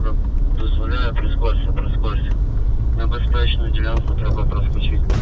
погода дозволяє, прискорся, прискорся. Небезпечну ділянку треба проскочити.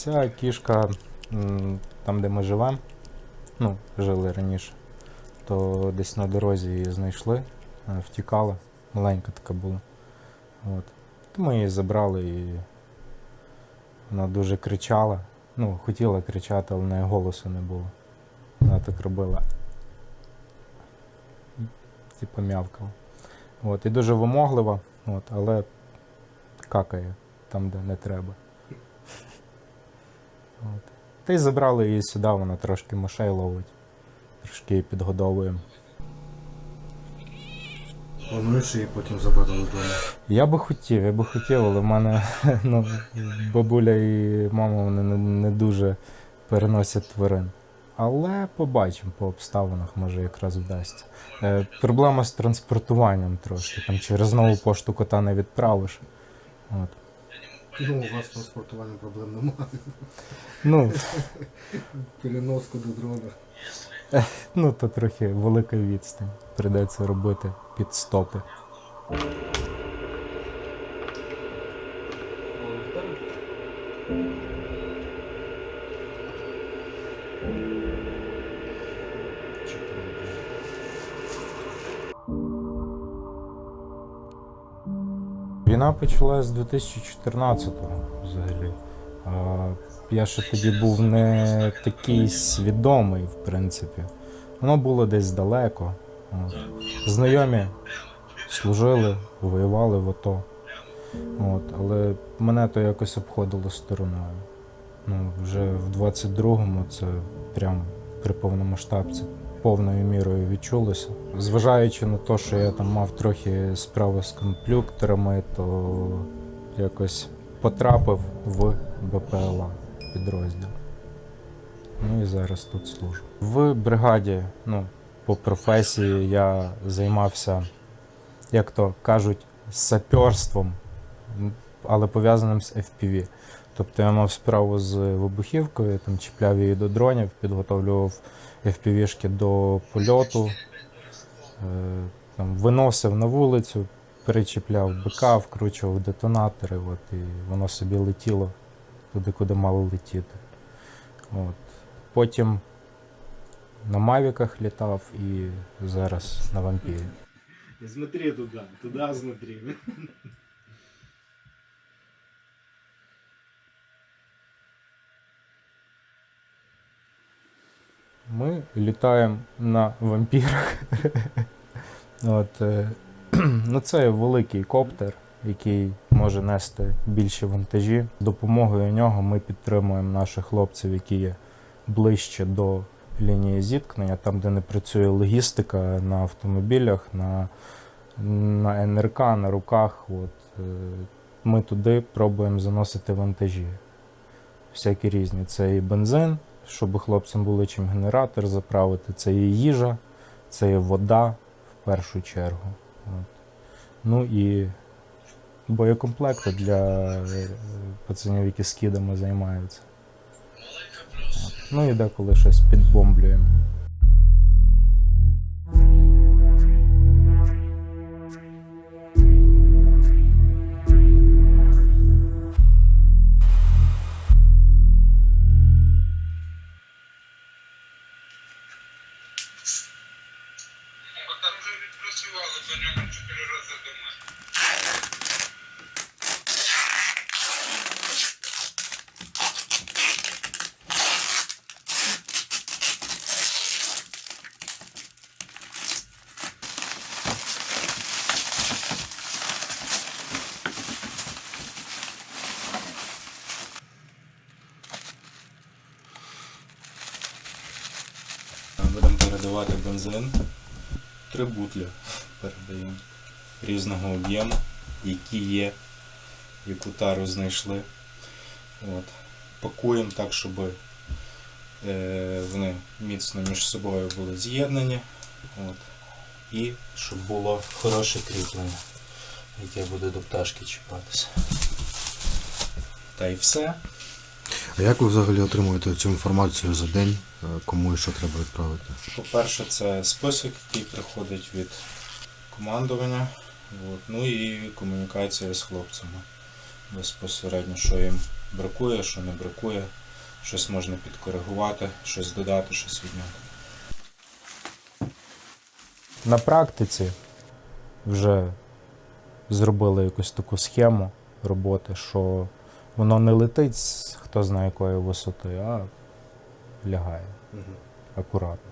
Ця кішка, там де ми живемо, ну, жили раніше, то десь на дорозі її знайшли, е, втікала, маленька така була. От. То ми її забрали і вона дуже кричала. Ну, хотіла кричати, але в неї голосу не було. Вона так робила. Типа м'явкала. От, і дуже вимоглива, от, але какає там, де не треба. От. Та й забрали її сюди, вона трошки мишей ловить. Трошки її підгодовуємо. Плануєш її потім забрати додому. Я би хотів, я би хотів, але в мене ну, бабуля і мама вони не, не дуже переносять тварин. Але побачимо по обставинах, може якраз вдасться. Е, проблема з транспортуванням трошки. Там через нову пошту кота не відправиш. От. Ну, у вас транспортування проблем немає. Ну, Переноску до дрона. ну, то трохи велика відстань. Придеться робити під стопи. Війна почалась з 2014-го взагалі. Я ще тоді був не такий свідомий, в принципі. Воно було десь далеко. От. Знайомі служили, воювали в АТО. От, але мене то якось обходило стороною. Ну, вже в 22-му це прям при повномасштабці повною мірою відчулося. Зважаючи на те, що я там мав трохи справи з комплюкторами, то якось потрапив в БПЛА підрозділ. Ну і зараз тут служу. В бригаді, ну, по професії я займався, як то кажуть, саперством, але пов'язаним з FPV. Тобто я мав справу з вибухівкою, там чіпляв її до дронів, підготовлював FPV-шки до польоту, е, там, виносив на вулицю, перечіпляв БК, вкручував детонатори, от, і воно собі летіло туди, куди мало летіти. От. Потім на Мавіках літав і зараз на вампірі. Смотри туда, туда смотри. Ми літаємо на вампірах. От, е, ну, це великий коптер, який може нести більші вантажі. Допомогою нього ми підтримуємо наших хлопців, які є ближче до лінії зіткнення, там, де не працює логістика на автомобілях, на, на НРК, на руках. От, е, ми туди пробуємо заносити вантажі. Всякі різні. Це і бензин, щоб хлопцям було чим генератор заправити, це є їжа, це є вода в першу чергу. От. Ну і боєкомплекти для е, пацанів, які скидами займаються. От. Ну і деколи щось підбомблюємо. Бензин. Три бутлі передаємо різного об'єму, які є, яку тару знайшли. От. Пакуємо так, щоб е, вони міцно між собою були з'єднані. От. І щоб було хороше кріплення, яке буде до пташки чіпатися. Та й все. А як ви взагалі отримуєте цю інформацію за день, е, кому і що треба відправити? По-перше, це список, який приходить від командування. От. Ну і комунікація з хлопцями. Безпосередньо, що їм бракує, що не бракує, щось можна підкоригувати, щось додати, щось відняти. На практиці вже зробили якусь таку схему роботи, що воно не летить хто знає якої висоти, а лягає акуратно.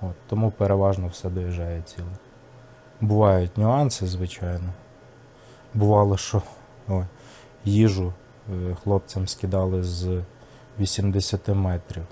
От, тому переважно все доїжджає ціле. Бувають нюанси, звичайно. Бувало, що ой, їжу е, хлопцям скидали з 80 метрів.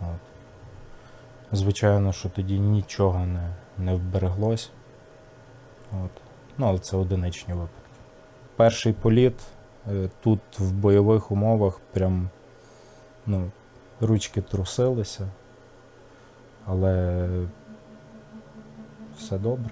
От. Звичайно, що тоді нічого не, не вбереглось. От. Ну, але це одиничні випадки. Перший політ тут в бойових умовах прям ну, ручки трусилися, але все добре.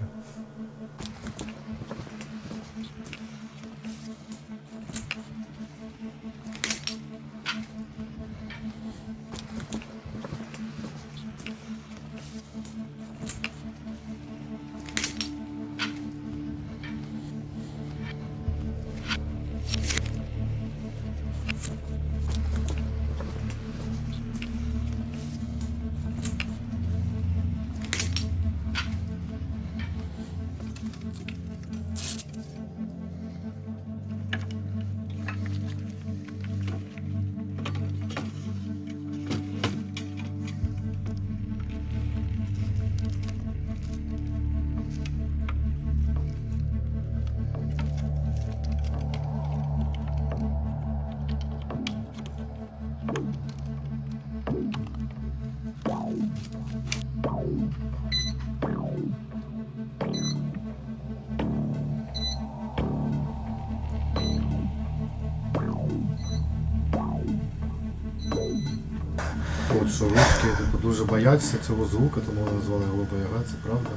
От що русські типу, дуже бояться цього звука, тому вони назвали його Яга, це правда?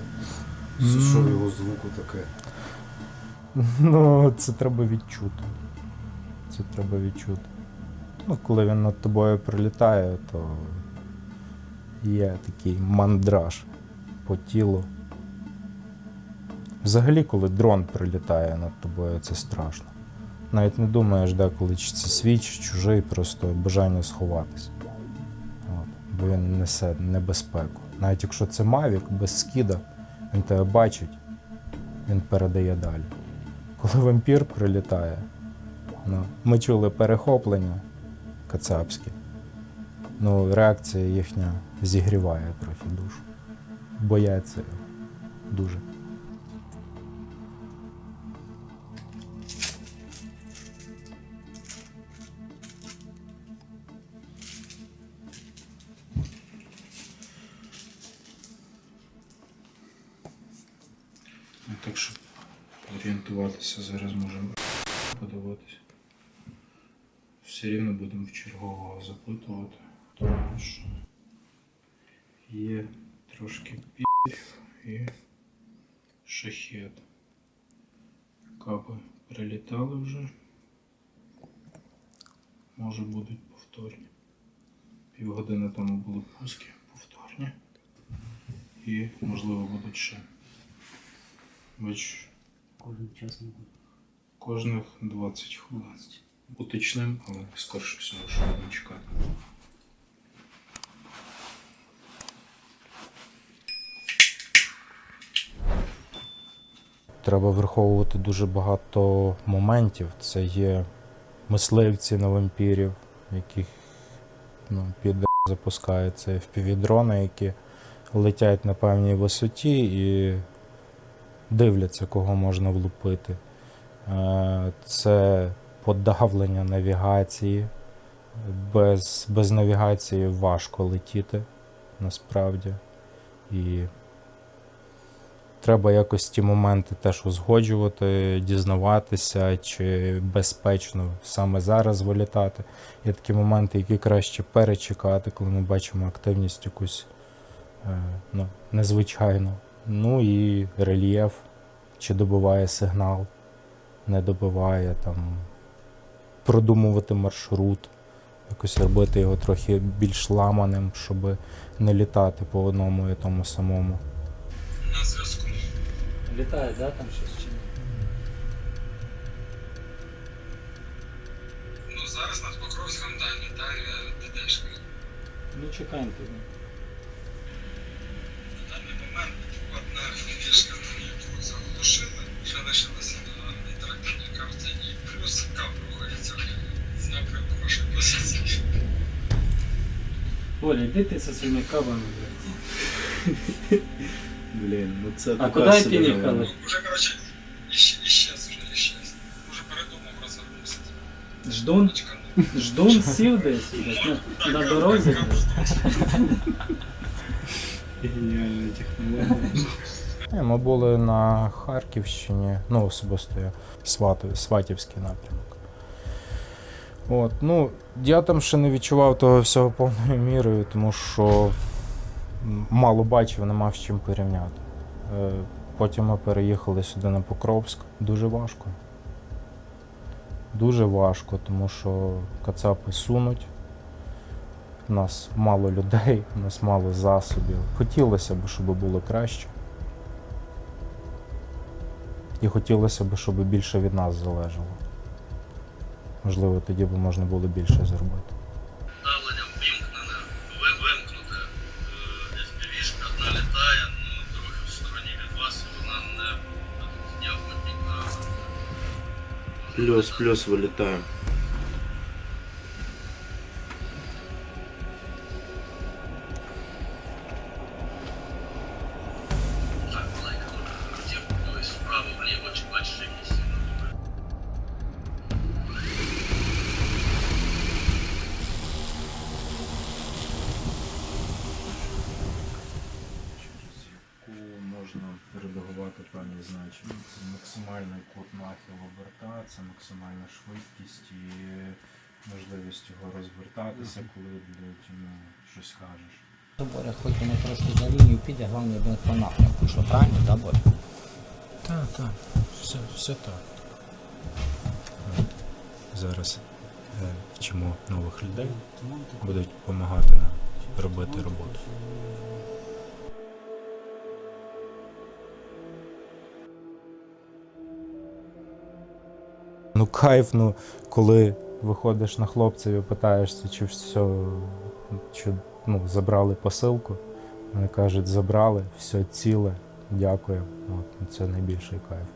Що, що в його звуку таке? Ну, це треба відчути. Це треба відчути. Ну, коли він над тобою прилітає, то є такий мандраж по тілу. Взагалі, коли дрон прилітає над тобою, це страшно. Навіть не думаєш, деколи чи це свій, чи чужий, просто бажання сховатись. Бо він несе небезпеку. Навіть якщо це Мавік без скіда, він тебе бачить, він передає далі. Коли вампір прилітає, ну, ми чули перехоплення кацапське. Ну, реакція їхня зігріває трохи душу. Бояться його дуже. Так, щоб орієнтуватися, зараз можемо подивитися. Все рівно будемо в чергового запитувати, тому що є трошки пів і шахет. Капи прилітали вже. Може будуть повторні. Півгодини тому були пуски повторні. І можливо будуть ще. Бач, Кожен час не буде. кожних 20 хвилин. Уточним, але скорше всього, що будемо чекати. Треба враховувати дуже багато моментів. Це є мисливці на вампірів, яких ну, під запускаються FPV-дрони, які летять на певній висоті і дивляться, кого можна влупити. Е, Це подавлення навігації. Без, без навігації важко летіти насправді. І треба якось ті моменти теж узгоджувати, дізнаватися, чи безпечно саме зараз вилітати. Є такі моменти, які краще перечекати, коли ми бачимо активність якусь е, ну, незвичайну. Ну і рельєф, чи добиває сигнал, не добиває, там, продумувати маршрут, якось робити його трохи більш ламаним, щоб не літати по одному і тому самому. На зв'язку. Літає, да, там щось чи ні? Ну зараз над Покровськом да, літає ДДшка. Ну чекаємо тоді. Оля, йди ти зі своїми кабами, блядь. Блін, ну це А куди ти їхали? Уже, коротше, іщ- іщез вже, іщез. Уже передумав розвернувся. Ждун? Ждун сів десь, блядь, на, дорозі. Геніальна технологія. Ми були на Харківщині, ну особисто я Сватівський напрямок. От, ну, я там ще не відчував того всього повною мірою, тому що мало бачив, не мав з чим порівняти. Е, Потім ми переїхали сюди на Покровськ. Дуже важко. Дуже важко, тому що кацапи сунуть. У нас мало людей, у нас мало засобів. Хотілося б, щоб було краще. І хотілося б, щоб більше від нас залежало. Можливо, тоді б можна було більше зробити. Давлення вимкнене, ви вимкнуте. Одна літає, ну трохи в стороні від вас, вона не підна. Плюс, плюс вилітаємо. Редагувати певні значення. Це максимальний кут нахилу борта, це максимальна швидкість і можливість його розвертатися, коли блядь, ну, щось кажеш. Боря, хоч воно трошки за лінію піде, головне він по напрямку, що правильно, да, Боря? Так, так, все, все так. Зараз е, вчимо нових людей, будуть допомагати нам робити роботу. Ну, кайф, ну, коли виходиш на хлопців і питаєшся, чи все, чи ну, забрали посилку. Вони кажуть, забрали, все ціле, дякую. От, це найбільший кайф.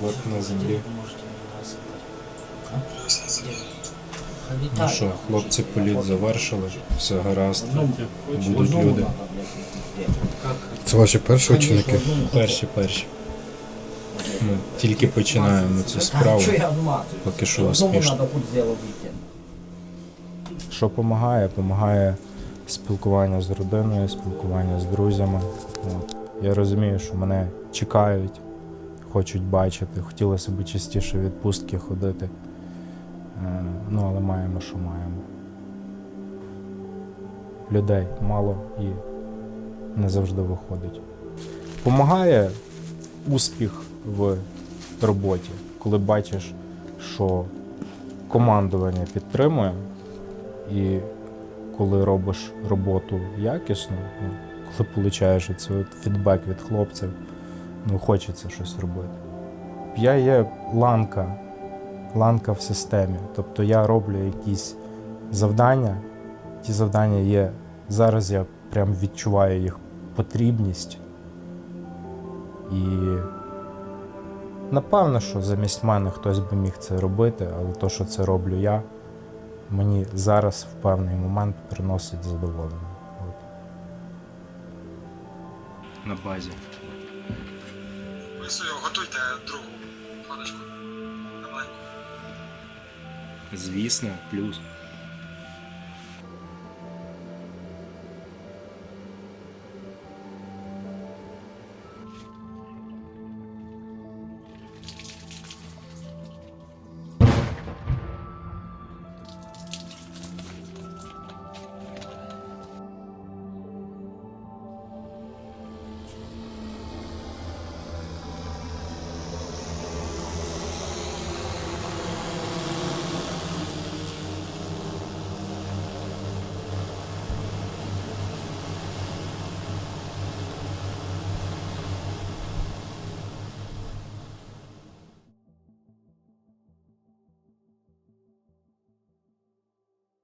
Борт на землі. Ясно, забуду. Ну що, хлопці політ завершили, все гаразд, будуть люди. Це ваші перші ученики? Перші, перші. Ми тільки починаємо цю справу, поки що успішно. Що допомагає? Помагає спілкування з родиною, спілкування з друзями. От. Я розумію, що мене чекають, хочуть бачити. Хотілося б частіше відпустки ходити. Е, Ну, але маємо, що маємо. Людей мало і не завжди виходить. Помагає успіх в роботі, коли бачиш, що командування підтримує, і коли робиш роботу якісно, ну, коли получаєш цей фідбек від хлопців, ну хочеться щось робити. Я є ланка, ланка в системі. Тобто я роблю якісь завдання. Ті завдання є. Зараз я прям відчуваю їх потрібність. І напевно, що замість мене хтось би міг це робити, але то, що це роблю я, мені зараз в певний момент приносить задоволення. От. На базі. Готуйте другу ходочку. Звісно, плюс.